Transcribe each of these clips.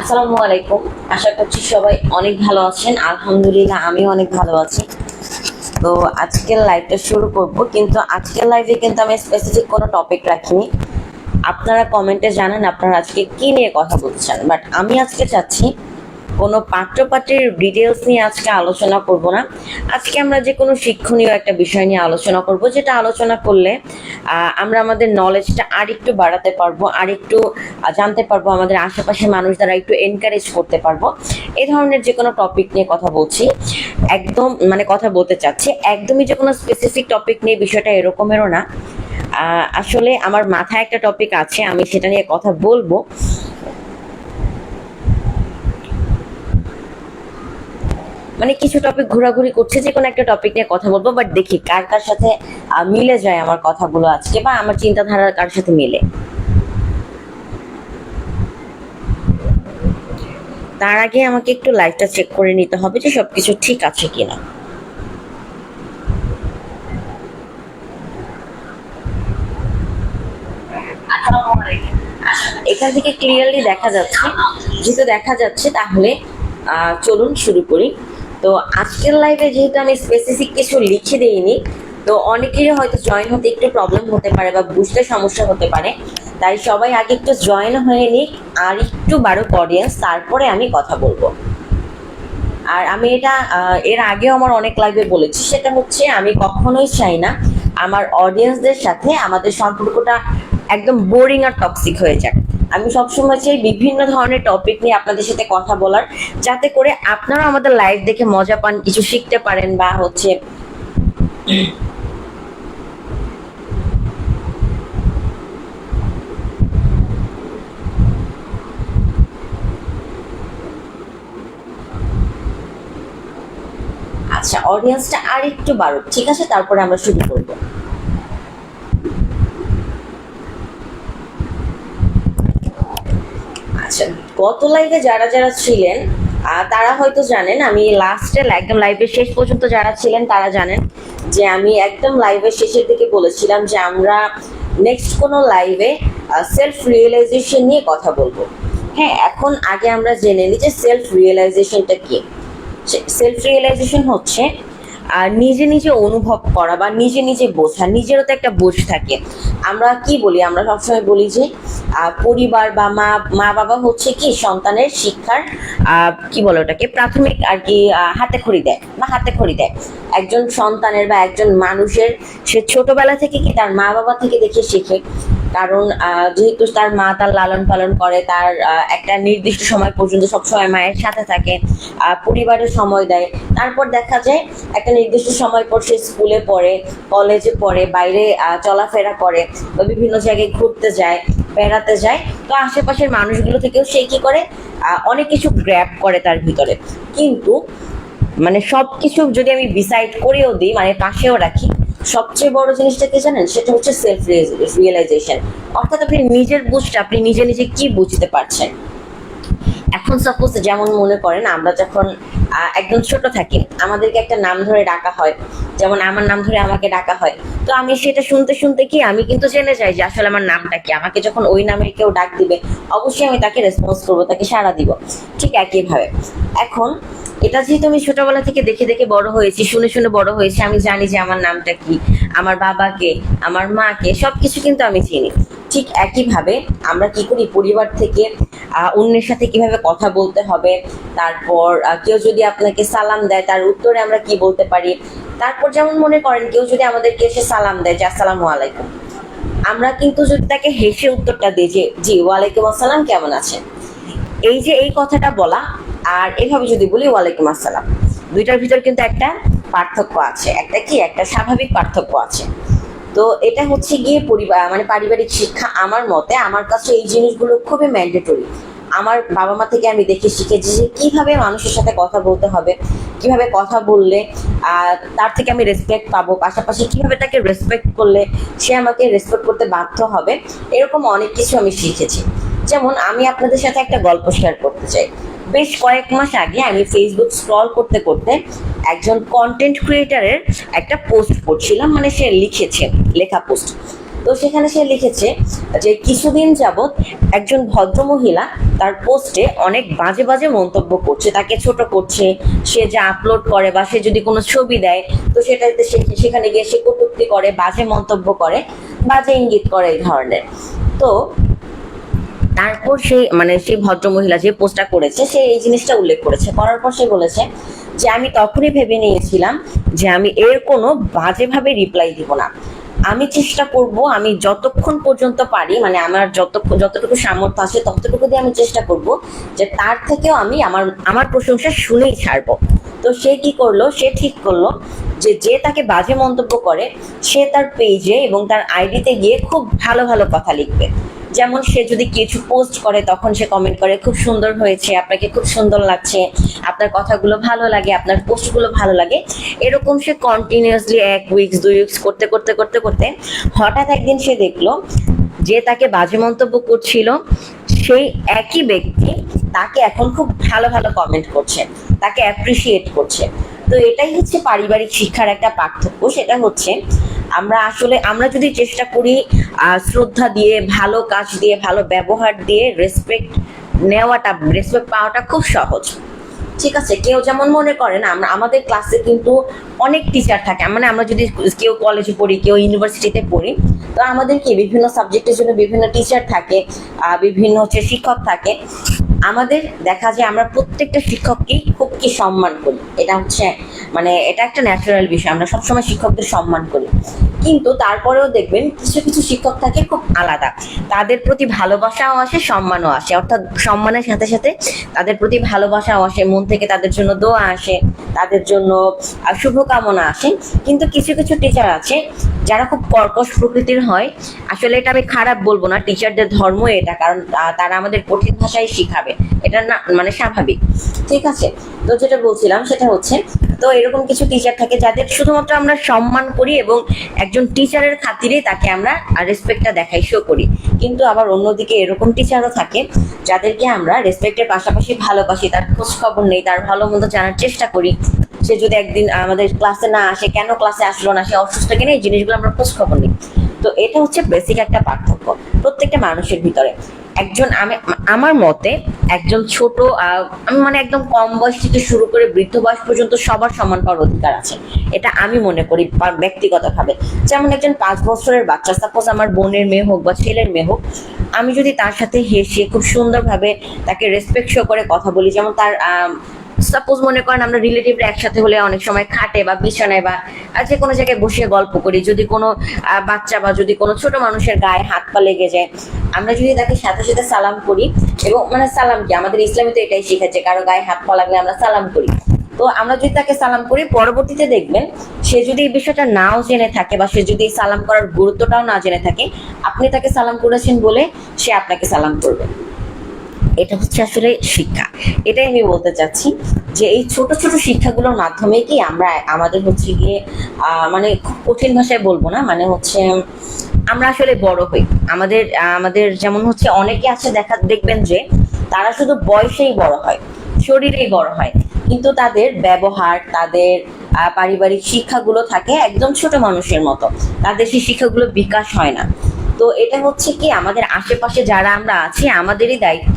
আসসালামু আলাইকুম। আশা করছি সবাই অনেক ভালো আছেন। আলহামদুলিল্লাহ আমি অনেক ভালো আছি। তো আজকের লাইভটা শুরু করব। কিন্তু আজকের লাইভে কিন্তু আমি স্পেসিফিক কোনো টপিক রাখিনি। আপনারা কমেন্টে জানেন আপনারা আজকে কি নিয়ে কথা বলছেন। বাট আমি আজকে চাচ্ছি কোনো পাঠ্যপাঠ্যের ডিটেলস নিয়ে আজকে আলোচনা করব না। আজকে আমরা যে কোনো শিক্ষণীয় একটা বিষয় নিয়ে আলোচনা করব, যেটা আলোচনা করলে আমরা আমাদের নলেজটা আর একটু বাড়াতে পারব আর একটু জানতে পারব, আমাদের আশেপাশের মানুষ দ্বারা একটু এনকারেজ করতে পারব। এই ধরনের যে কোনো টপিক নিয়ে কথা বলছি, একদম মানে কথা বলতে চাচ্ছি, একদমই যে কোনো স্পেসিফিক টপিক নিয়ে বিষয়টা এরকমেরও না। আসলে আমার মাথায় একটা টপিক আছে, আমি সেটা নিয়ে কথা বলব। মানে কিছু টপিক ঘোরাঘুরি করছে, যে কোনো একটা টপিক নিয়ে কথা বলব বাট দেখি কার কার সাথে মিলে যায় আমার কথাগুলো আজকে, বা আমার চিন্তাধারা কার সাথে মিলে। তার আগে আমাকে একটু লাইভটা চেক করে নিতে হবে যে সবকিছু ঠিক আছে কিনা। এখান থেকে ক্লিয়ারলি দেখা যাচ্ছে, যেহেতু দেখা যাচ্ছে, তাহলে চলুন শুরু করি। তো আজকের লাইভে যেহেতু আমি স্পেসিফিক কিছু লিখে দিইনি, তো অনেকেরই হয়তো জয়েন হতে একটু প্রবলেম হতে পারে বা বুঝতে সমস্যা হতে পারে। তাই সবাই আগে একটু জয়েন হয়ে নিক আর একটু বারো অডিয়েন্স তারপরে আমি কথা বলব। আর আমি এটা এর আগেও আমার অনেক লাইভে বলেছি, সেটা হচ্ছে আমি কখনোই চাই না আমার অডিয়েন্সদের সাথে আমাদের সম্পর্কটা একদম বোরিং আর টক্সিক হয়ে যাক। আমি সবসময় চাই বিভিন্ন ধরনের টপিক নিয়ে আপনাদের সাথে কথা বলার, যাতে করে আপনারা আমাদের লাইভ দেখে মজা পান, কিছু শিখতে পারেন বা হচ্ছে আচ্ছা অডিয়েন্সটা আর একটু বাড়ুক, ঠিক আছে? তারপরে আমরা শুরু করব আচ্ছা গত লাইভে যারা যারা ছিলেন তারা হয়তো জানেন, আমি লাস্টে একদম লাইভের শেষ পর্যন্ত যারা ছিলেন, তারা জানেন যে আমি একদম লাইভের শেষের দিকে বলেছিলাম যে আমরা নেক্সট কোনো লাইভে সেলফ রিয়েলাইজেশন নিয়ে কথা বলব। হ্যাঁ এখন আগে আমরা জেনে নিই যে সেলফ রিয়েলাইজেশনটা কি? সেলফ রিয়েলাইজেশন হচ্ছে আর নিজে নিজে অনুভব করা বা নিজে নিজে বোঝা, নিজেরও তো একটা বোঝ থাকে। আমরা কি বলি? আমরা সবসময় বলি যে পরিবার বা মা মা বাবা হচ্ছে কি সন্তানের শিক্ষার কি বলে ওটাকে? প্রাথমিক আর কি হাতে খড়ি দেয় বা হাতে খড়ি দেয়। একজন সন্তানের বা একজন মানুষের সে ছোটবেলা থেকে কি তার মা বাবা থেকে দেখে শেখে? কারণ যেহেতু তার মা তার লালন পালন করে, তার একটা নির্দিষ্ট সময় পর্যন্ত সবসময় মায়ের সাথে থাকে পরিবারের সময় দেয়। তারপর দেখা যায়, একটা নির্দিষ্ট সময় পর সে স্কুলে পড়ে, কলেজে পড়ে, বাইরে চলাফেরা করে, বা বিভিন্ন জায়গায় ঘুরতে যায়, বেড়াতে যায়। তো আশেপাশের মানুষগুলো থেকেও সে কি করে? অনেক কিছু গ্র্যাপ করে তার ভিতরে। কিন্তু মানে সব কিছু যদি আমি ডিসাইড করেও দিই মানে পাশেও রাখি সবচেয়ে বড় জিনিসটা কি জানেন? সেটা হচ্ছে সেলফ রিয়েলাইজেশন অর্থাৎ আপনি নিজের বুঝটা, আপনি নিজে নিজে কি বুঝতে পারছেন? এখন সাপোজ যেমন মনে করেন আমরা যখন একদম ছোট থাকি, আমাদেরকে একটা নাম ধরে ডাকা হয়। যেমন আমার নাম ধরে আমাকে ডাকা হয়। তো আমি সেটা শুনতে শুনতে কি, আমি কিন্তু জেনে যাই যে আসলে আমার নামটা কি। আমাকে যখন ওই নামে কেউ ডাক দিবে, অবশ্যই আমি তাকে রেসপন্স করব, তাকে সাড়া দিব। ঠিক একইভাবে। এখন এটা যেহেতু আমি ছোটবেলা থেকে দেখে দেখে বড় হয়েছি, শুনে শুনে বড় হয়েছি, আমি জানি যে আমার নামটা কি। আমার বাবাকে, আমার মাকে, সবকিছু কিন্তু আমি চিনি। ঠিক একইভাবে আমরা কি করি? পরিবার থেকে অন্যের সাথে কীভাবে কথা বলতে হবে? তারপর কেউ যদি আপনাকে সালাম দেয়, তার উত্তরে আমরা কি বলতে পারি? তারপর যেমন মনে করেন, কেউ যদি আমাদেরকে এসে সালাম দেয় যে, আসসালামু আলাইকুম। আমরা কিন্তু যদি তাকে হেসে উত্তরটা দিই যে, জি, ওয়ালাইকুম আসসালাম, কেমন আছেন? এই যে এই কথাটা বলা, আর এভাবে যদি বলি, ওয়ালাইকুম আসসালাম। দুইটার ভিতর কিন্তু একটা পার্থক্য আছে। একটা কি? একটা স্বাভাবিক পার্থক্য আছে। তো এটা হচ্ছে গিয়ে পরিবার মানে পারিবারিক শিক্ষা আমার মতে। আমার কাছে এই জিনিসগুলো খুবই ম্যান্ডেটরি আমার বাবা মা থেকে আমি দেখে শিখেছি যে কীভাবে মানুষের সাথে কথা বলতে হবে, কীভাবে কথা বললে তার থেকে আমি রেসপেক্ট পাবো। পাশাপাশি কীভাবে তাকে রেসপেক্ট করলে সে আমাকে রেসপেক্ট করতে বাধ্য হবে, এরকম অনেক কিছু আমি শিখেছি। যেমন আমি আপনাদের সাথে একটা গল্প শেয়ার করতে চাই। বেশ কয়েক মাস আগে আমি ফেসবুক স্ক্রল করতে করতে একজন কন্টেন্ট ক্রিয়েটারের একটা পোস্ট পড়ছিলাম মানে সে লিখেছে, লেখা পোস্ট তো সেখানে সে লিখেছে যে, কিছুদিন যাবৎ একজন ভদ্রমহিলা তার পোস্টে অনেক বাজে বাজে মন্তব্য করছে, তাকে ছোট করছে, সে যা আপলোড করে বা সে যদি কোনো ছবি দেয়, তো সেটাতে সেখানে গিয়ে সে কটূক্তি করে, বাজে মন্তব্য করে, বাজে ইঙ্গিত করে এই ধরনের। তো তারপর সেই মানে সেই ভদ্রমহিলা যে পোস্টটা করেছে, সে এই জিনিসটা উল্লেখ করেছে। করার পর সে বলেছে যে, আমি তখনই ভেবে নিয়েছিলাম যে, আমি এর কোনো বাজেভাবে রিপ্লাই দিব না। আমি চেষ্টা করব, আমি যতক্ষণ পর্যন্ত পারি মানে আমার যত যতটুকু সামর্থ্য আছে, ততটুকু দিয়ে আমি চেষ্টা করব যে, তার থেকেও আমি আমার আমার প্রশংসা শুনেই ছাড়বো। তো সে কি করল? সে ঠিক করল যে যে তাকে বাজে মন্তব্য করে, সে তার পেজে এবং তার আইডিতে গিয়ে খুব ভালো ভালো কথা লিখবে। যেমন সে যদি কিছু পোস্ট করে, তখন সে কমেন্ট করে, খুব সুন্দর হয়েছে, আপনাকে খুব সুন্দর লাগছে, আপনার কথাগুলো ভালো লাগে, আপনার পোস্টগুলো ভালো লাগে। এরকম সে কন্টিনিউয়াসলি এক উইকস দুই উইকস করতে করতে করতে করতে হঠাৎ একদিন সে দেখল যে তাকে বাজে মন্তব্য করছিল। সেই একই ব্যক্তি তাকে এখন খুব ভালো ভালো কমেন্ট করছে, তাকে অ্যাপ্রিসিয়েট করছে। তো এটাই হচ্ছে পারিবারিক শিক্ষার একটা পার্থক্য। সেটা হচ্ছে আমরা আসলে, আমরা যদি চেষ্টা করি শ্রদ্ধা দিয়ে, ভালো কাজ দিয়ে, ভালো ব্যবহার দিয়ে রেসপেক্ট নেওয়াটা রেসপেক্ট পাওয়াটা খুব সহজ। ঠিক আছে, কেউ যেমন মনে করেন, আমরা, আমাদের ক্লাসে কিন্তু অনেক টিচার থাকে। মানে আমরা যদি কেউ কলেজে পড়ি, কেউ ইউনিভার্সিটিতে পড়ি, তো আমাদের কি বিভিন্ন সাবজেক্টের জন্য বিভিন্ন টিচার থাকে বিভিন্ন হচ্ছে শিক্ষক থাকে। আমাদের দেখা যায় আমরা প্রত্যেকটা শিক্ষককেই খুব কি সম্মান করি। এটা হচ্ছে মানে এটা একটা ন্যাচারাল বিষয়, আমরা সবসময় শিক্ষকদের সম্মান করি। কিন্তু তারপরেও দেখবেন কিছু কিছু শিক্ষক থাকে খুব আলাদা। তাদের প্রতি ভালোবাসাও আসে, সম্মানও আসে। অর্থাৎ সম্মানের সাথে সাথে তাদের প্রতি ভালোবাসাও আসে, মন থেকে তাদের জন্য দোয়া আসে, তাদের জন্য শুভকামনা আসে। কিন্তু কিছু কিছু টিচার আছে যারা খুব কর্কশ প্রকৃতির হয়। আসলে এটা আমি খারাপ বলব না টিচারদের ধর্ম এটা, কারণ তারা আমাদের কঠিন ভাষায় শিখাবে। এটা না মানে স্বাভাবিক। ঠিক আছে? তো যেটা বলছিলাম, সেটা হচ্ছে, তো এরকম কিছু টিচার থাকে যাদের শুধুমাত্র আমরা সম্মান করি এবং একজন টিচারের খাতিরেই তাকে আমরা রেসপেক্টটা দেখাই শো করি। কিন্তু আবার অন্যদিকে এরকম টিচারও থাকে যাদেরকে আমরা রেসপেক্টের পাশাপাশি ভালোবাসি, তার খোঁজ খবর নেই, তার ভালো মতো জানার চেষ্টা করি। সে যদি একদিন আমাদের ক্লাসে না আসে, কেন ক্লাসে আসলো না? সে অসুস্থ কিনা? এই জিনিসগুলো আমরা খোঁজ খবর নিই। তো এটা হচ্ছে বেসিক একটা পার্থক্য প্রত্যেকটা মানুষের ভিতরে। একজন আমি, আমার মতে একজন ছোট আমি মানে একদম কম বয়স থেকে শুরু করে বৃদ্ধ বয়স পর্যন্ত সবার সমান পাওয়ার অধিকার আছে। এটা আমি মনে করি ব্যক্তিগতভাবে। যেমন একজন পাঁচ বছরের বাচ্চা সাপোজ আমার বোনের মেয়ে হোক বা ছেলের মেয়ে হোক, আমি যদি তার সাথে হেসে খুব সুন্দরভাবে তাকে রেসপেক্ট শো করে কথা বলি, যেমন তার সাপোজ মনে করেন আমরা রিলেটিভরা একসাথে হলে অনেক সময় খাটে বা বিছানায় বা যে কোনো জায়গায় বসে গল্প করি। যদি কোনো বাচ্চা বা যদি কোনো ছোট মানুষের গায়ে হাত পা লেগে যায়, আমরা যদি তাকে সাথে সাথে সালাম করি এবং মানে সালাম কি? আমাদের ইসলামে তো এটাই শিখেছে কারও গায়ে হাত পা লাগলে আমরা সালাম করি। তো আমরা যদি তাকে সালাম করি, পরবর্তীতে দেখবেন সে যদি এই বিষয়টা নাও জেনে থাকে বা সে যদি সালাম করার গুরুত্বটাও না জেনে থাকে, আপনি তাকে সালাম করেছেন বলে সে আপনাকে সালাম করবে। এটা হচ্ছে আসলে শিক্ষা। এটাই আমি বলতে চাচ্ছি যে এই ছোট ছোট শিক্ষাগুলোর মাধ্যমে কি আমরা, আমাদের হচ্ছে গিয়ে মানে খুব কঠিন ভাষায় বলব না মানে হচ্ছে আমরা আসলে বড় হই। আমাদের আমাদের যেমন হচ্ছে অনেকে আছে দেখা, দেখবেন যে তারা শুধু বয়সেই বড় হয়, শরীরেই বড় হয়। কিন্তু তাদের ব্যবহার, তাদের পারিবারিক শিক্ষাগুলো থাকে একদম ছোট মানুষের মতো। তাদের সেই শিক্ষাগুলো বিকাশ হয় না। তো এটা হচ্ছে কি, আমাদের আশেপাশে যারা আমরা আছি, আমাদেরই দায়িত্ব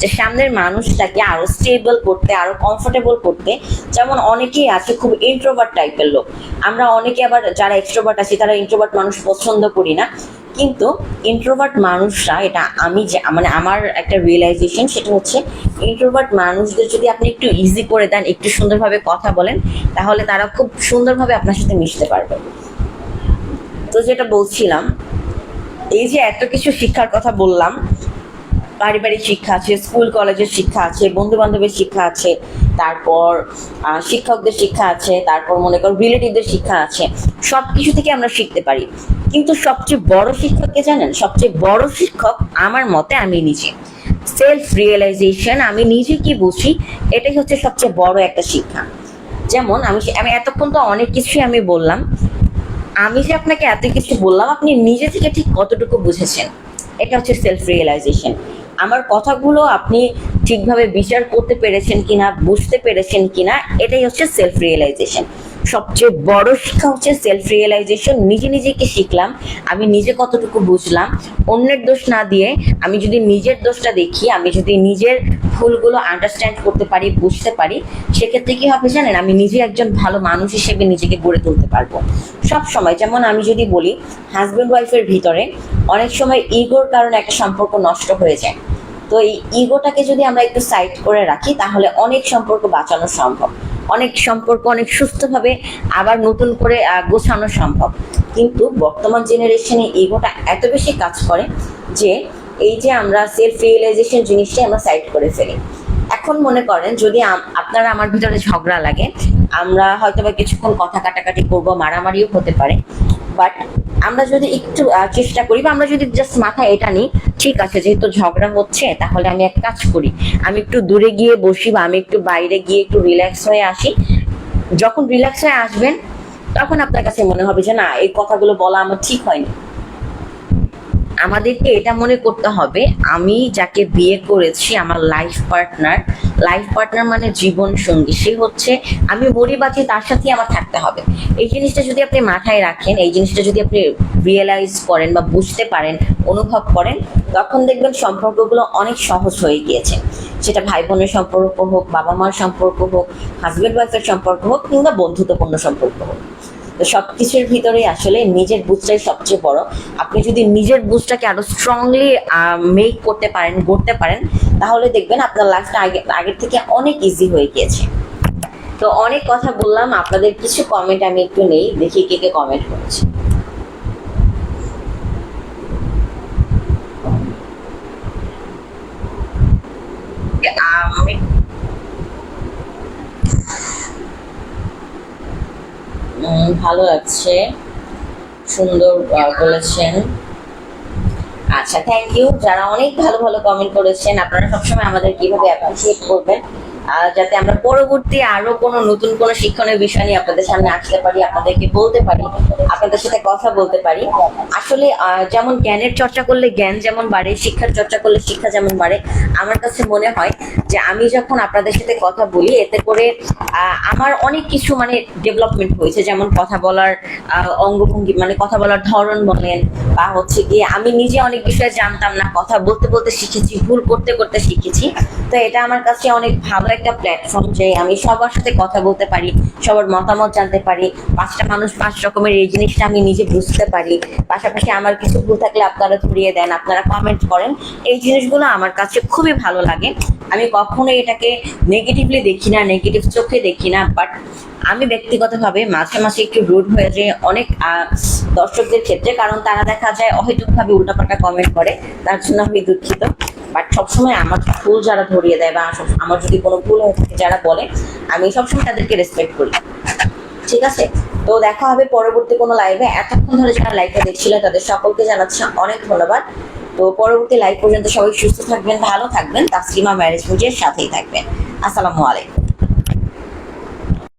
যে সামনের মানুষটাকে আরও স্টেবল করতে, আরও কমফোর্টেবল করতে। যেমন অনেকেই আছে খুব ইন্ট্রোভার্ট টাইপের লোক। আমরা অনেকে আবার যারা এক্সট্রোভার্ট আছি, তারা ইন্ট্রোভার্ট মানুষ পছন্দ করি না। কিন্তু ইন্ট্রোভার্ট মানুষরা, এটা আমি যে মানে আমার একটা রিয়েলাইজেশন সেটা হচ্ছে ইন্ট্রোভার্ট মানুষদের যদি আপনি একটু ইজি করে দেন, একটু সুন্দরভাবে কথা বলেন, তাহলে তারা খুব সুন্দরভাবে আপনার সাথে মিশতে পারবে। তো যেটা বলছিলাম এই যে এত কিছু শিক্ষার কথা বললাম, পারিবারিক শিক্ষা আছে, স্কুল, কলেজের শিক্ষা আছে বন্ধু বান্ধবের শিক্ষা আছে, তারপর শিক্ষকদের শিক্ষা আছে, তারপর মনে করো রিলেটিভদের শিক্ষা আছে সব কিছু থেকে আমরা শিখতে পারি। কিন্তু সবচেয়ে বড় শিক্ষককে জানেন? সবচেয়ে বড় শিক্ষক আমার মতে আমি নিজে। সেলফ রিয়েলাইজেশন আমি নিজে কি বুঝি? এটাই হচ্ছে সবচেয়ে বড় একটা শিক্ষা। যেমন আমি আমি এতক্ষণ তো অনেক কিছুই আমি বললাম আমি যে আপনাকে এত কিছু বললাম, আপনি নিজে থেকে ঠিক কতটুকু বুঝেছেন? এটা হচ্ছে সেলফ রিয়েলাইজেশন আমার কথাগুলো আপনি ঠিকভাবে বিচার করতে পেরেছেন কিনা, বুঝতে পেরেছেন কিনা, এটাই হচ্ছে সেলফ রিয়েলাইজেশন সবচেয়ে বড় শিক্ষা হচ্ছে সেলফ রিয়েলাইজেশন নিজে নিজেকে শিখলাম, আমি নিজে কতটুকু বুঝলাম, অন্যের দোষ না দিয়ে আমি যদি নিজের দোষটা দেখি, আমি যদি নিজের ভুলগুলো আন্ডারস্ট্যান্ড করতে পারি, বুঝতে পারি, সেক্ষেত্রে কি হবে জানেন? আমি নিজে একজন ভালো মানুষ হিসেবে নিজেকে গড়ে তুলতে পারব। সব সময় যেমন আমি যদি বলি হাজব্যান্ড ওয়াইফের ভিতরে অনেক সময় ইগোর কারণে একটা সম্পর্ক নষ্ট হয়ে যায়। তো এই ইগোটাকে যদি আমরা একটু সাইড করে রাখি, তাহলে অনেক সম্পর্ক বাঁচানো সম্ভব। অনেক সম্পর্ক, অনেক সুস্থভাবে আবার নতুন করে গোছানো সম্ভব। কিন্তু বর্তমান জেনারেশনে ইগোটা এত বেশি কাজ করে যে এই যে আমরা সেলফ রিয়েলাইজেশন জিনিসটাই আমরা সাইড করে ফেলি। এখন মনে করেন যদি আপনারা আমার ভিতরে ঝগড়া লাগে, আমরা হয়তো বা কিছুক্ষণ কথা কাটাকাটি করব, মারামারিও হতে পারে বাট আমরা যদি একটু চেষ্টা করি বা আমরা যদি জাস্ট মাথায় এটা নিই, ঠিক আছে, যেহেতু ঝগড়া হচ্ছে, তাহলে আমি এক কাজ করি। আমি একটু দূরে গিয়ে বসি বা আমি একটু বাইরে গিয়ে একটু রিল্যাক্স হয়ে আসি। যখন রিল্যাক্স হয়ে আসবেন, তখন আপনার কাছে মনে হবে যে, না, এই কথাগুলো বলা আমার ঠিক হয়নি। আমাদেরকে এটা মনে করতে হবে, আমি যাকে বিয়ে করেছি, আমার লাইফ পার্টনার লাইফ পার্টনার মানে জীবন সঙ্গী, সে হচ্ছে আমি মরি বাঁচি তার সাথেই আমার থাকতে হবে। এই জিনিসটা যদি আপনি মাথায় রাখেন, এই জিনিসটা যদি আপনি রিয়েলাইজ করেন বা বুঝতে পারেন, অনুভব করেন, তখন দেখবেন সম্পর্কগুলো অনেক সহজ হয়ে গিয়েছে। সেটা ভাই বোনের সম্পর্ক হোক বাবা মার সম্পর্ক হোক হাজব্যান্ড ওয়াইফের সম্পর্ক হোক কিংবা বন্ধুত্বপূর্ণ সম্পর্ক হোক। তো সবকিছুর ভিতরে আসলে নিজের বুঝটাই সবচেয়ে বড়। আপনি যদি নিজের বুঝটাকে আরও স্ট্রংলি মেক করতে পারেন, গড়তে পারেন, তাহলে দেখবেন আপনার লাইফটা আগে, আগের থেকে অনেক ইজি হয়ে গিয়েছে। তো অনেক কথা বললাম, আপনাদের কিছু কমেন্ট আমি একটু নেই, দেখি কে কে কমেন্ট করেছে আমি উম, ভালো লাগছে। সুন্দর বলেছেন। আচ্ছা থ্যাংক ইউ যারা অনেক ভালো ভালো কমেন্ট করেছেন, আপনারা সবসময় আমাদের কীভাবে অ্যাপ্রিসিয়েট করবেন যাতে আমরা পরবর্তী আরও কোনো নতুন কোনো শিক্ষণীয় বিষয় নিয়ে আপনাদের সামনে আসতে পারি, আপনাদেরকে বলতে পারি, আপনাদের সাথে কথা বলতে পারি। আসলে যেমন জ্ঞানের চর্চা করলে জ্ঞান যেমন বাড়ে, শিক্ষার চর্চা করলে শিক্ষা যেমন বাড়ে, আমার কাছে মনে হয় যে আমি যখন আপনাদের সাথে কথা বলি, এতে করে আমার অনেক কিছু মানে ডেভেলপমেন্ট হয়েছে। যেমন কথা বলার অঙ্গভঙ্গি মানে কথা বলার ধরন বলেন, বা হচ্ছে গিয়ে আমি নিজে অনেক বিষয়ে জানতাম না, কথা বলতে বলতে শিখেছি, ভুল করতে করতে শিখেছি। তো এটা আমার কাছে অনেক ভালো একটা প্ল্যাটফর্ম যে আমি সবার সাথে কথা বলতে পারি, সবার মতামত জানতে পারি, পাঁচটা মানুষ পাঁচ রকমের এই জিনিসটা আমি নিজে বুঝতে পারি। পাশাপাশি আমার কিছু ভুল থাকলে আপনারা ধরিয়ে দেন, আপনারা কমেন্ট করেন। এই জিনিসগুলো আমার কাছে খুবই ভালো লাগে। আমি কখনো এটাকে নেগেটিভলি দেখি না নেগেটিভ চোখে দেখি না বাট আমি ব্যক্তিগতভাবে মাঝে মাঝে একটু রুড হয়ে যে অনেক দর্শকদের ক্ষেত্রে, কারণ তারা দেখা যায় অহেতুকভাবে উল্টাপাল্টা কমেন্ট করে। তার জন্য আমি দুঃখিত। বাট সবসময় আমার ভুল যারা ধরিয়ে দেয় বা আমার যদি কোনো ভুল হয়ে থাকে যারা বলে, আমি সবসময় তাদেরকে রেসপেক্ট করি। ঠিক আছে? তো দেখা হবে পরবর্তী কোনো লাইভে এতক্ষণ ধরে যারা লাইভটা দেখছিল, তাদের সকলকে জানাচ্ছি অনেক ধন্যবাদ। তো পরবর্তী লাইভ পর্যন্ত সবাই সুস্থ থাকবেন, ভালো থাকবেন। তাসলিমা ম্যারেজ মুজের সাথেই থাকবেন। আসসালামু আলাইকুম।